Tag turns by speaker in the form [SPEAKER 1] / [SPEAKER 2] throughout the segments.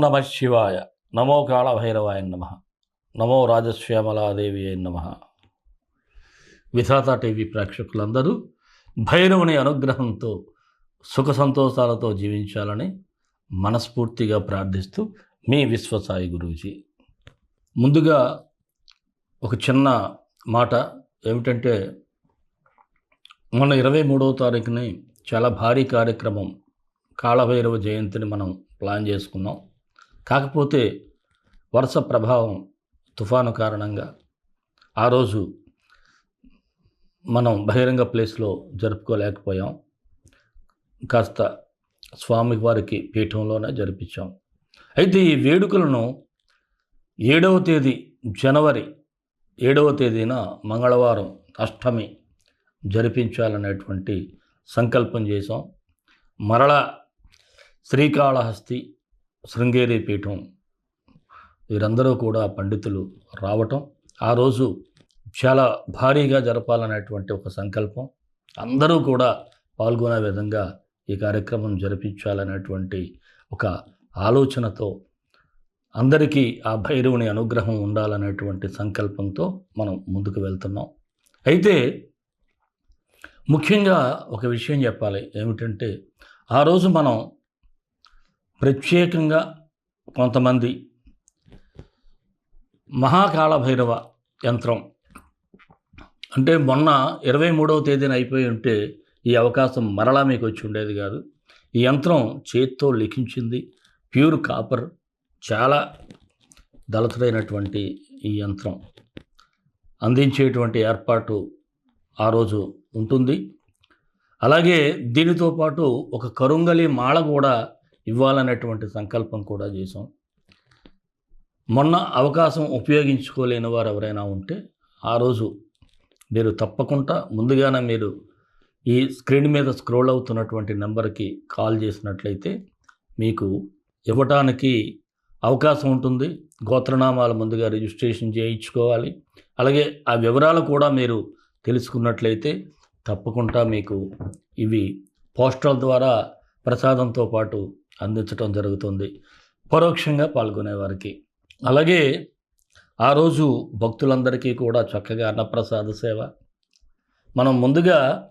[SPEAKER 1] నమ శివాయ. నమో కాళభైరవాయ నమ. నమో రాజశ్యామలాదేవి అయి నమ. విధాత టీవీ ప్రేక్షకులందరూ భైరవుని అనుగ్రహంతో సుఖ సంతోషాలతో జీవించాలని మనస్ఫూర్తిగా ప్రార్థిస్తూ మీ విశ్వసాయి గురూజీ. ముందుగా ఒక చిన్న మాట ఏమిటంటే మొన్న ఇరవై మూడవ తారీఖుని చాలా భారీ కార్యక్రమం కాళభైరవ జయంతిని మనం ప్లాన్ చేసుకున్నాం. కాకపోతే వరుస ప్రభావం తుఫాను కారణంగా ఆ రోజు మనం బహిరంగ ప్లేస్లో జరుపుకోలేకపోయాం. కాస్త స్వామివారికి పీఠంలోనే జరిపించాం. అయితే ఈ వేడుకలను ఏడవ తేదీ జనవరి ఏడవ తేదీన మంగళవారం అష్టమి జరిపించాలనేటువంటి సంకల్పం చేశాం. మరలా శ్రీకాళహస్తి శృంగేరి పీఠం. వీరందరూ కూడా పండితులు రావటం. ఆ రోజు చాలా భారీగా జరపాలనేటువంటి ఒక సంకల్పం. అందరూ కూడా పాల్గొనే విధంగా ఈ కార్యక్రమం జరిపించాలనేటువంటి ఒక ఆలోచనతో అందరికీ ఆ భైరవుని అనుగ్రహం ఉండాలనేటువంటి సంకల్పంతో మనం ముందుకు వెళ్తున్నాం. అయితే ముఖ్యంగా ఒక విషయం చెప్పాలి. ఏమిటంటే ఆ రోజు మనం ప్రత్యేకంగా కొంతమంది మహాకాళభైరవ యంత్రం. అంటే మొన్న ఇరవై మూడవ తేదీన అయిపోయి ఉంటే ఈ అవకాశం మరలా మీకు వచ్చి ఉండేది కాదు. ఈ యంత్రం చేత్తో లిఖించింది. ప్యూర్ కాపర్ చాలా దళతుడైనటువంటి ఈ యంత్రం. అందించేటువంటి ఏర్పాటు ఆ రోజు ఉంటుంది. అలాగే దీనితో పాటు ఒక కరుంగలి మాళ కూడా ఇవ్వాలనేటువంటి సంకల్పం కూడా చేసాం మొన్న అవకాశం ఉపయోగించుకోలేని వారు ఎవరైనా ఉంటే ఆ రోజు మీరు తప్పకుండా ముందుగానే మీరు ఈ స్క్రీన్ మీద స్క్రోల్ అవుతున్నటువంటి నెంబర్కి కాల్ చేసినట్లయితే మీకు ఇవ్వటానికి అవకాశం ఉంటుంది. గోత్రనామాలు ముందుగా రిజిస్ట్రేషన్ చేయించుకోవాలి. అలాగే ఆ వివరాలు కూడా మీరు తెలుసుకున్నట్లయితే తప్పకుండా మీకు ఇవి పోస్టల్ ద్వారా ప్రసాదంతో పాటు అందించడం జరుగుతుంది. పరోక్షంగా పాల్గొనేవారికి అలాగే ఆ రోజు భక్తులందరికీ కూడా చక్కగా అన్నప్రసాద సేవ. మనం ముందుగా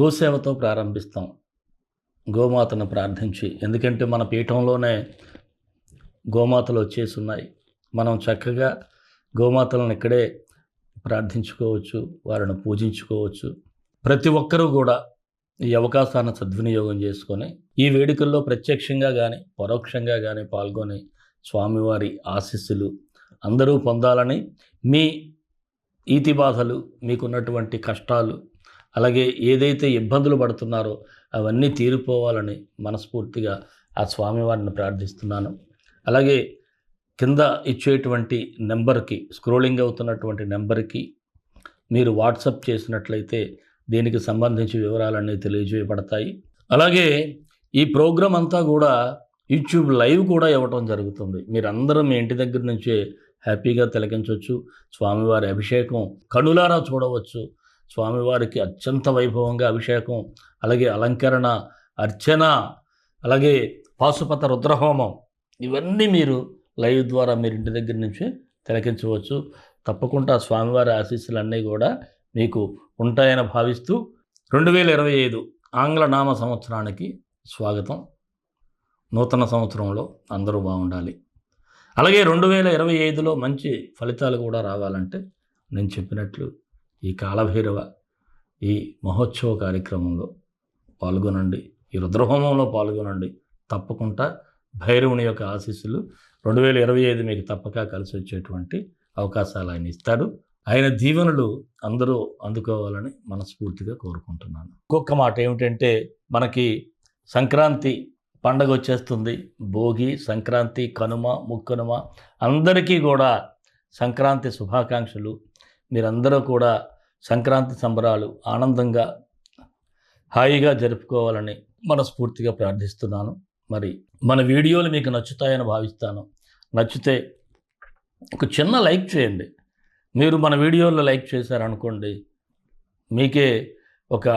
[SPEAKER 1] గోసేవతో ప్రారంభిస్తాం. గోమాతను ప్రార్థించి. ఎందుకంటే మన పీఠంలోనే గోమాతలు వచ్చేసి ఉన్నాయి మనం చక్కగా గోమాతలను ఇక్కడే ప్రార్థించుకోవచ్చు వారిని పూజించుకోవచ్చు. ప్రతి ఒక్కరూ కూడా ఈ అవకాశాన్ని సద్వినియోగం చేసుకొని ఈ వేడుకల్లో ప్రత్యక్షంగా కానీ పరోక్షంగా కానీ పాల్గొని స్వామివారి ఆశీస్సులు అందరూ పొందాలని మీ ఈతి బాధలు మీకున్నటువంటి కష్టాలు అలాగే ఏదైతే ఇబ్బందులు పడుతున్నారో అవన్నీ తీరిపోవాలని మనస్ఫూర్తిగా ఆ స్వామివారిని ప్రార్థిస్తున్నాను. అలాగే కింద ఇచ్చేటువంటి నెంబర్కి స్క్రోలింగ్ అవుతున్నటువంటి నెంబర్కి మీరు వాట్సప్ చేసినట్లయితే దీనికి సంబంధించి వివరాలన్నీ తెలియజేయబడతాయి. అలాగే ఈ ప్రోగ్రాం అంతా కూడా యూట్యూబ్ లైవ్ కూడా ఇవ్వటం జరుగుతుంది. మీరందరూ మీ ఇంటి దగ్గర నుంచే హ్యాపీగా తిలకించవచ్చు. స్వామివారి అభిషేకం కనులారా చూడవచ్చు. స్వామివారికి అత్యంత వైభవంగా అభిషేకం అలాగే అలంకరణ అర్చన అలాగే పాశుపత రుద్రహోమం ఇవన్నీ మీరు లైవ్ ద్వారా మీరు ఇంటి దగ్గర నుంచే తిలకించవచ్చు. తప్పకుండా స్వామివారి ఆశీస్సులన్నీ కూడా మీకు ఉంటాయని భావిస్తూ రెండు వేల ఇరవై ఐదు ఆంగ్ల నామ సంవత్సరానికి స్వాగతం. నూతన సంవత్సరంలో అందరూ బాగుండాలి. అలాగే రెండు వేల ఇరవై ఐదులో మంచి ఫలితాలు కూడా రావాలంటే నేను చెప్పినట్లు ఈ కాలభైరవ ఈ మహోత్సవ కార్యక్రమంలో పాల్గొనండి. ఈ రుద్రహోమంలో పాల్గొనండి. తప్పకుండా భైరవుని యొక్క ఆశీస్సులు రెండు వేల ఇరవై ఐదు మీకు తప్పక కలిసి వచ్చేటువంటి అవకాశాలు ఆయన ఇస్తాడు. ఆయన దీవెనలు అందరూ అందుకోవాలని మనస్ఫూర్తిగా కోరుకుంటున్నాను. ఇంకొక మాట ఏమిటంటే మనకి సంక్రాంతి పండగ వచ్చేస్తుంది. భోగి సంక్రాంతి కనుమ ముక్కనుమ అందరికీ కూడా సంక్రాంతి శుభాకాంక్షలు. మీరందరూ కూడా సంక్రాంతి సంబరాలు ఆనందంగా హాయిగా జరుపుకోవాలని మనస్ఫూర్తిగా ప్రార్థిస్తున్నాను. మరి మన వీడియోలు మీకు నచ్చుతాయని భావిస్తాను. నచ్చితే ఒక చిన్న లైక్ చేయండి. మీరు మన వీడియోలో లైక్ చేశారనుకోండి మీకే ఒక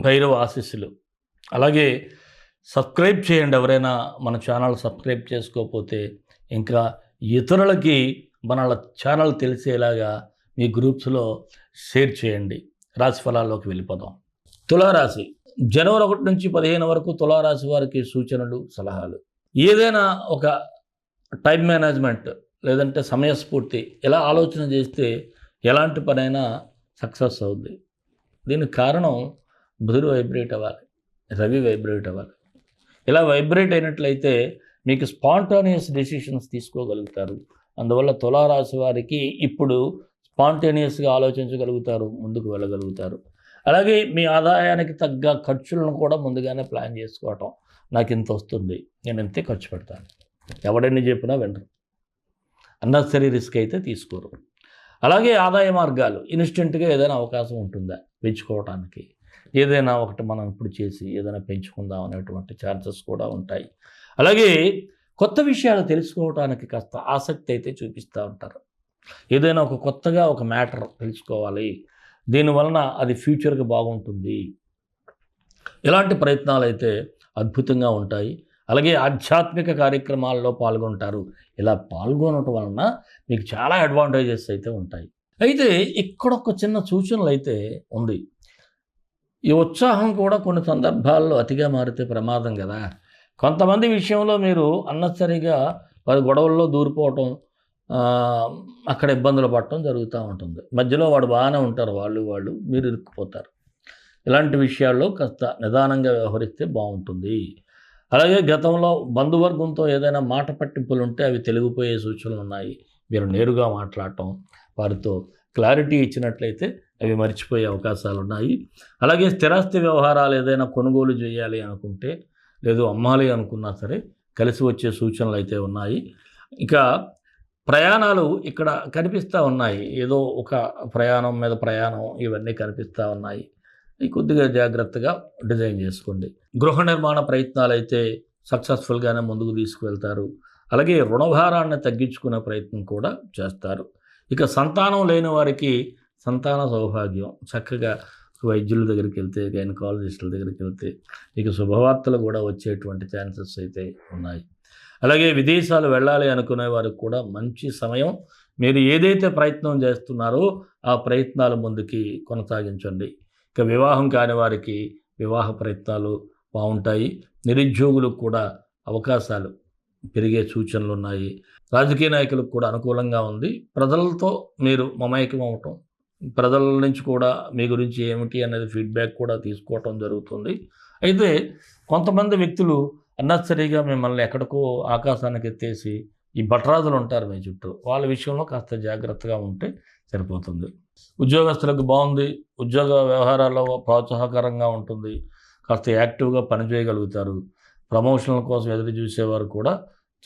[SPEAKER 1] భైరవ ఆశీస్సులు. అలాగే సబ్స్క్రైబ్ చేయండి ఎవరైనా మన ఛానల్ సబ్స్క్రైబ్ చేసుకోకపోతే ఇంకా ఇతరులకి మన ఛానల్ తెలిసేలాగా మీ గ్రూప్స్లో షేర్ చేయండి. రాశి ఫలాల్లోకి వెళ్ళిపోదాం. తులారాశి. జనవరి ఒకటి నుంచి పదిహేను వరకు తులారాశి వారికి సూచనలు సలహాలు. ఏదైనా ఒక టైం మేనేజ్మెంట్ లేదంటే సమయస్ఫూర్తి ఎలా ఆలోచన చేస్తే ఎలాంటి పనైనా సక్సెస్ అవుద్ది. దీనికి కారణం బుధుడు వైబ్రేట్ అవ్వాలి రవి వైబ్రేట్ అవ్వాలి. ఇలా వైబ్రేట్ అయినట్లయితే మీకు స్పాంటానియస్ డెసిషన్స్ తీసుకోగలుగుతారు. అందువల్ల తులారాశి వారికి ఇప్పుడు స్పాంటేనియస్గా ఆలోచించగలుగుతారు ముందుకు వెళ్ళగలుగుతారు. అలాగే మీ ఆదాయానికి తగ్గ ఖర్చులను కూడా ముందుగానే ప్లాన్ చేసుకోవటం నాకు ఇంత వస్తుంది. నేను ఇంతే ఖర్చు పెడతాను. ఎవడని చెప్పినా వినరు. అన్నెసరీ రిస్క్ అయితే తీసుకోరు. అలాగే ఆదాయ మార్గాలు ఇన్స్టెంట్గా ఏదైనా అవకాశం ఉంటుందా పెంచుకోవడానికి ఏదైనా ఒకటి మనం ఇప్పుడు చేసి ఏదైనా పెంచుకుందాం అనేటువంటి ఛాన్సెస్ కూడా ఉంటాయి. అలాగే కొత్త విషయాలు తెలుసుకోవడానికి కాస్త ఆసక్తి అయితే చూపిస్తూ ఉంటారు. ఏదైనా ఒక కొత్తగా ఒక మ్యాటర్ తెలుసుకోవాలి. దీనివలన అది ఫ్యూచర్కి బాగుంటుంది. ఇలాంటి ప్రయత్నాలు అయితే అద్భుతంగా ఉంటాయి. అలాగే ఆధ్యాత్మిక కార్యక్రమాల్లో పాల్గొంటారు. ఇలా పాల్గొనటం వలన మీకు చాలా అడ్వాంటేజెస్ అయితే ఉంటాయి. అయితే ఇక్కడ ఒక చిన్న సూచనలు అయితే ఉంది. ఈ ఉత్సాహం కూడా కొన్ని సందర్భాల్లో అతిగా మారితే ప్రమాదం కదా. కొంతమంది విషయంలో మీరు అన్నసరిగా వారి గొడవల్లో దూరిపోవటం అక్కడ ఇబ్బందులు పడటం జరుగుతూ ఉంటుంది. మధ్యలో వాడు బాగానే ఉంటారు వాళ్ళు వాళ్ళు మీరు ఇరుక్కుపోతారు. ఇలాంటి విషయాల్లో కాస్త నిదానంగా వ్యవహరిస్తే బాగుంటుంది. అలాగే గతంలో బంధువర్గంతో ఏదైనా మాట పట్టింపులు ఉంటే అవి తెలిగిపోయే సూచనలు ఉన్నాయి. మీరు నేరుగా మాట్లాడటం వారితో క్లారిటీ ఇచ్చినట్లయితే అవి మర్చిపోయే అవకాశాలు ఉన్నాయి అలాగే స్థిరాస్తి వ్యవహారాలు ఏదైనా కొనుగోలు చేయాలి అనుకుంటే లేదు అమ్మాలి అనుకున్నా సరే కలిసి వచ్చే సూచనలు అయితే ఉన్నాయి. ఇంకా ప్రయాణాలు ఇక్కడ కనిపిస్తూ ఉన్నాయి. ఏదో ఒక ప్రయాణం మీద ప్రయాణం ఇవన్నీ కనిపిస్తూ ఉన్నాయి. కొద్దిగా జాగ్రత్తగా డిజైన్ చేసుకోండి. గృహ నిర్మాణ ప్రయత్నాలు అయితే సక్సెస్ఫుల్గానే ముందుకు తీసుకువెళ్తారు. అలాగే రుణభారాన్ని తగ్గించుకునే ప్రయత్నం కూడా చేస్తారు. ఇక సంతానం లేని వారికి సంతాన సౌభాగ్యం. చక్కగా వైద్యుల దగ్గరికి వెళ్తే గైనకాలజిస్టుల దగ్గరికి వెళ్తే ఇక శుభవార్తలు కూడా వచ్చేటువంటి ఛాన్సెస్ అయితే ఉన్నాయి. అలాగే విదేశాలు వెళ్ళాలి అనుకునే వారికి కూడా మంచి సమయం. మీరు ఏదైతే ప్రయత్నం చేస్తున్నారో ఆ ప్రయత్నాలు ముందుకి కొనసాగించండి. ఇక వివాహం కాని వారికి వివాహ ప్రయత్నాలు బాగుంటాయి. నిరుద్యోగులకు కూడా అవకాశాలు పెరిగే సూచనలు ఉన్నాయి. రాజకీయ నాయకులకు కూడా అనుకూలంగా ఉంది. ప్రజలతో మీరు మమైకం అవటం ప్రజల నుంచి కూడా మీ గురించి ఏమిటి అనేది ఫీడ్బ్యాక్ కూడా తీసుకోవటం జరుగుతుంది. అయితే కొంతమంది వ్యక్తులు అన్నసరిగా మిమ్మల్ని ఎక్కడికో ఆకాశానికి ఎత్తేసి ఈ భట్రాజులు ఉంటారు మీ చుట్టూ. వాళ్ళ విషయంలో కాస్త జాగ్రత్తగా ఉంటే సరిపోతుంది. ఉద్యోగస్తులకు బాగుంది ఉద్యోగ వ్యవహారాల్లో ప్రోత్సాహకరంగా ఉంటుంది. కాస్త యాక్టివ్గా పనిచేయగలుగుతారు ప్రమోషన్ల కోసం ఎదురు చూసేవారు కూడా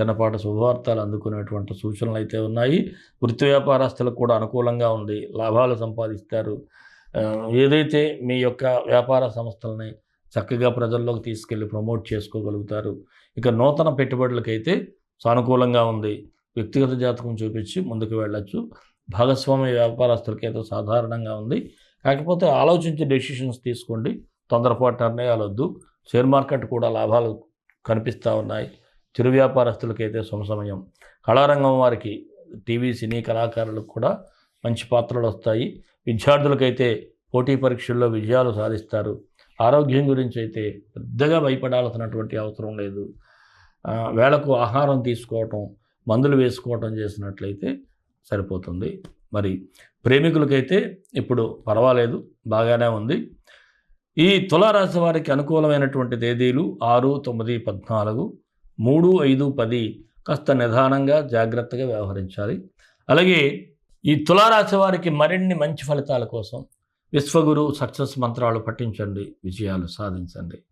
[SPEAKER 1] చిన్నపాటి శుభవార్తలు అందుకునేటువంటి సూచనలు అయితే ఉన్నాయి. వృత్తి వ్యాపారస్తులకు కూడా అనుకూలంగా ఉంది. లాభాలు సంపాదిస్తారు. ఏదైతే మీ యొక్క వ్యాపార సంస్థలని చక్కగా ప్రజల్లోకి తీసుకెళ్ళి ప్రమోట్ చేసుకోగలుగుతారు ఇక నూతన పెట్టుబడులకైతే సానుకూలంగా ఉంది. వ్యక్తిగత జాతకం చూపించి ముందుకు వెళ్ళచ్చు. భాగస్వామ్య వ్యాపారస్తులకి అయితే సాధారణంగా ఉంది. కాకపోతే ఆలోచించి డెసిషన్స్ తీసుకోండి. తొందరపాటు నిర్ణయాలు వద్దు షేర్ మార్కెట్ కూడా లాభాలు కనిపిస్తూ ఉన్నాయి. చిరు వ్యాపారస్తులకైతే సమసమయం. కళారంగం వారికి టీవీ సినీ కళాకారులకు కూడా మంచి పాత్రలు వస్తాయి. విద్యార్థులకైతే పోటీ పరీక్షల్లో విజయాలు సాధిస్తారు. ఆరోగ్యం గురించి అయితే పెద్దగా భయపడాల్సినటువంటి అవసరం లేదు. వేళకు ఆహారం తీసుకోవటం మందులు వేసుకోవటం చేసినట్లయితే సరిపోతుంది. మరి ప్రేమికులకైతే ఇప్పుడు పర్వాలేదు బాగానే ఉంది. ఈ తులారాశి వారికి అనుకూలమైనటువంటి తేదీలు ఆరు తొమ్మిది పద్నాలుగు మూడు ఐదు పది. కాస్త నిదానంగా జాగ్రత్తగా వ్యవహరించాలి. అలాగే ఈ తులారాశి వారికి మరిన్ని మంచి ఫలితాల కోసం విశ్వగురు సక్సెస్ మంత్రాలు పఠించండి విజయాలు సాధించండి.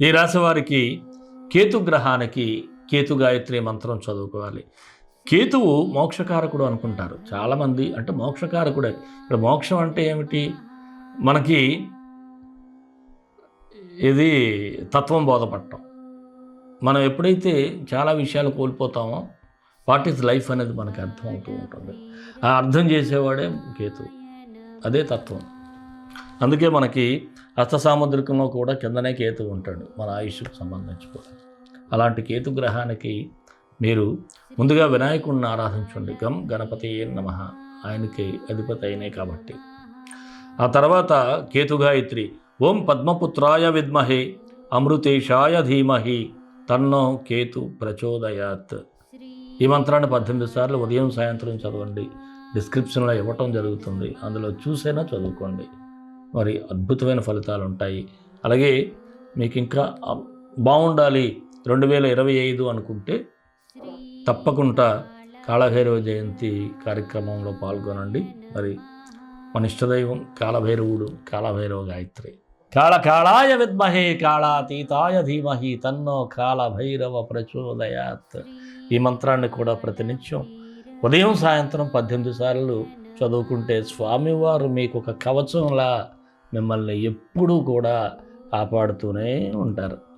[SPEAKER 1] ఈ రాశి వారికి కేతు గ్రహానికి కేతు గాయత్రి మంత్రం చదువుకోవాలి. కేతువు మోక్షకారకుడు అనుకుంటారు. చాలామంది అంటే మోక్షకారకుడే. ఇక్కడ మోక్షం అంటే ఏమిటి? మనకి ఇది తత్వం బోధపడటం మనం ఎప్పుడైతే చాలా విషయాలు కోల్పోతామో వాట్ ఈజ్ లైఫ్ అనేది మనకు అర్థం అవుతూ ఉంటుంది. ఆ అర్థం చేసేవాడే కేతు అదే తత్వం. అందుకే మనకి హస్త సాముద్రికంలో కూడా కిందనే కేతు ఉంటాడు. మన ఆయుష్కు సంబంధించి కూడా. అలాంటి కేతు గ్రహానికి మీరు ముందుగా వినాయకుడిని ఆరాధించండి. గం గణపతి నమ. ఆయనకి అధిపతి అయినాయి కాబట్టి. ఆ తర్వాత కేతు గాయత్రి ఓం పద్మపుత్రాయ విద్మహే అమృతేశాయ ధీమహి తన్నో కేతు ప్రచోదయాత్. ఈ మంత్రాన్ని పద్దెనిమిది సార్లు ఉదయం సాయంత్రం చదవండి. డిస్క్రిప్షన్లో ఇవ్వటం జరుగుతుంది. అందులో చూసైనా చదువుకోండి. మరి అద్భుతమైన ఫలితాలు ఉంటాయి అలాగే మీకు ఇంకా బాగుండాలి రెండు వేల ఇరవై ఐదు అనుకుంటే తప్పకుండా కాళభైరవ జయంతి కార్యక్రమంలో పాల్గొనండి. మరి మన ఇష్టదైవం కాళభైరవుడు కాళభైరవ గాయత్రి. కాళ కాళాయ విద్మహే కాళాతీతాయ ధీమహి తన్నో కాళభైరవ ప్రచోదయాత్. ఈ మంత్రాన్ని కూడా ప్రతినిత్యం ఉదయం సాయంత్రం పద్దెనిమిది సార్లు చదువుకుంటే స్వామివారు మీకు ఒక కవచంలా మిమ్మల్ని ఎప్పుడూ కూడా కాపాడుతూనే ఉంటారు.